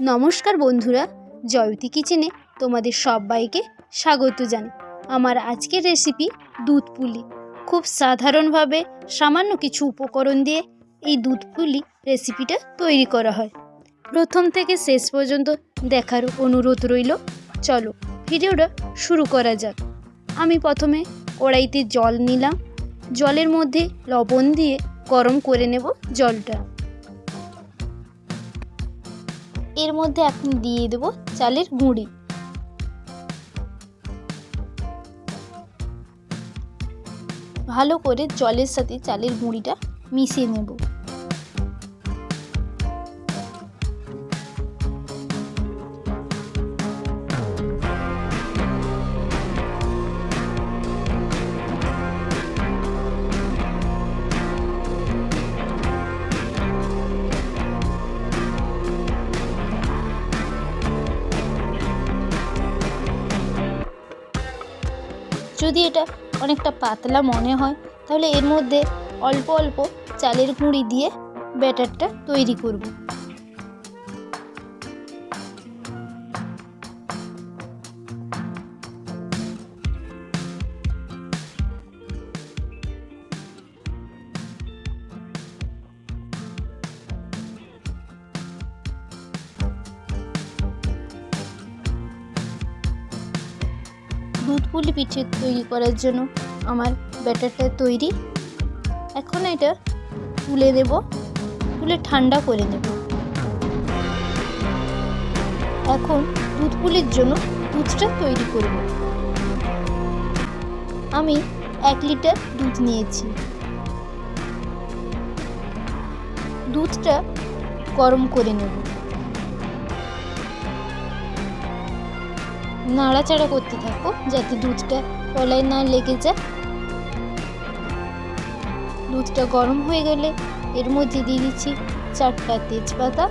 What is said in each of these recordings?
নমস্কার বন্ধুরা, জয়তী কিচেনে তোমাদের সবাইকে স্বাগত জানাই। আমার আজকের রেসিপি দুধ পুলি। খুব সাধারণভাবে সামান্য কিছু উপকরণ দিয়ে এই দুধ পুলি রেসিপিটা তৈরি করা হয়। প্রথম থেকে শেষ পর্যন্ত দেখার অনুরোধ রইল। চলো ভিডিওটা শুরু করা যাক। আমি প্রথমে কড়াইতে জল নিলাম। জলের মধ্যে লবণ দিয়ে গরম করে নেব জলটা। এর মধ্যে এখন দিয়ে দেব চালের গুঁড়ি। ভালো করে জলের সাথে চালের গুঁড়িটা মিশিয়ে নেব। যদি এটা অনেকটা পাতলা মনে হয়, তাহলে এর মধ্যে অল্প অল্প চালের গুঁড়ি দিয়ে ব্যাটারটা তৈরি করব। দুধ পুলি পিঠে তৈরি করার জন্য আমার ব্যাটারটা তৈরি। এখন এটা তুলে দেব, তুলে ঠান্ডা করে নেব। এখন দুধ পুলির জন্য দুধটা তৈরি করব। আমি এক লিটার দুধ নিয়েছি। দুধটা গরম করে নেব। নাড়াচাড়া করতে থাকো, যাতে দুধটা তলায় না লেগে যায়। দুধটা গরম হয়ে গেলে এর মধ্যে দিয়ে দিচ্ছি চারটা তেজপাতা।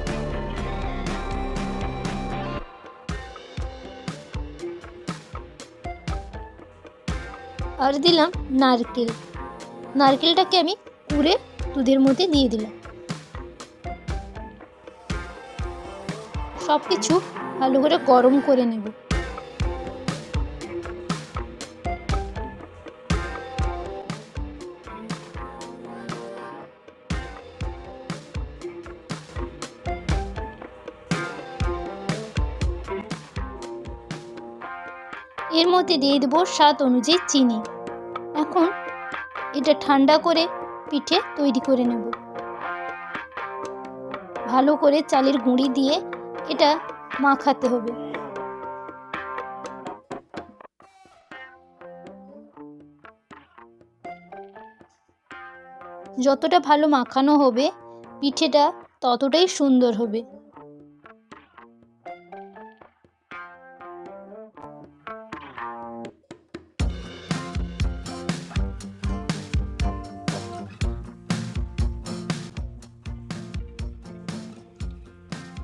আর দিলাম নারকেল। নারকেলটাকে আমি কুড়ে দুধের মধ্যে দিয়ে দিলাম। সব কিছু ভালো করে গরম করে নেব। এর মধ্যে দিয়ে দেবো স্বাদ অনুযায়ী চিনি। এখন এটা ঠান্ডা করে পিঠে তৈরি করে নেব। ভালো করে চালের গুঁড়ি দিয়ে এটা মাখাতে হবে। যতটা ভালো মাখানো হবে, পিঠেটা ততটাই সুন্দর হবে।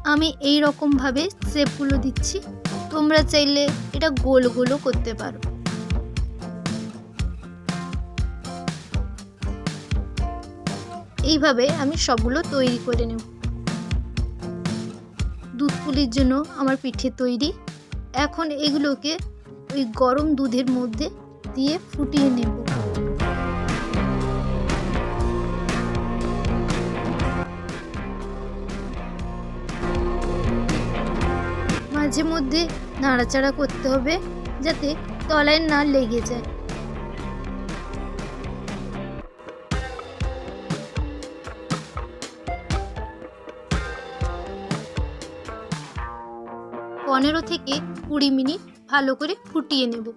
আমি এই রকমভাবে শেপগুলো দিচ্ছি। তোমরা চাইলে এটা গোল গোলও করতে পারো। এইভাবে আমি সবগুলো তৈরি করে নেব। দুধ পুলির জন্য আমার পিঠে তৈরি। এখন এগুলোকে ওই গরম দুধের মধ্যে দিয়ে ফুটিয়ে নেব। মাঝে মধ্যে নাড়াচাড়া করতে হবে যাতে তলায় না লেগে যায়। পনেরো থেকে কুড়ি মিনিট ভালো করে ফুটিয়ে নেব।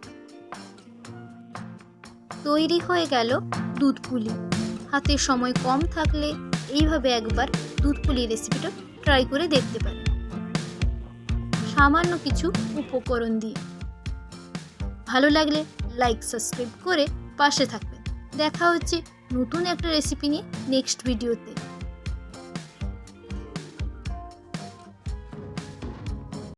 তৈরি হয়ে গেল দুধ পুলি হাতে সময় কম থাকলে এইভাবে একবার দুধ পুলি রেসিপিটা ট্রাই করে দেখতে পারেন। সামান্য কিছু উপকরণ দিয়ে। ভালো লাগলে লাইক সাবস্ক্রাইব করে পাশে থাকবেন। দেখা হচ্ছে নতুন একটা রেসিপি নিয়ে নেক্সট ভিডিওতে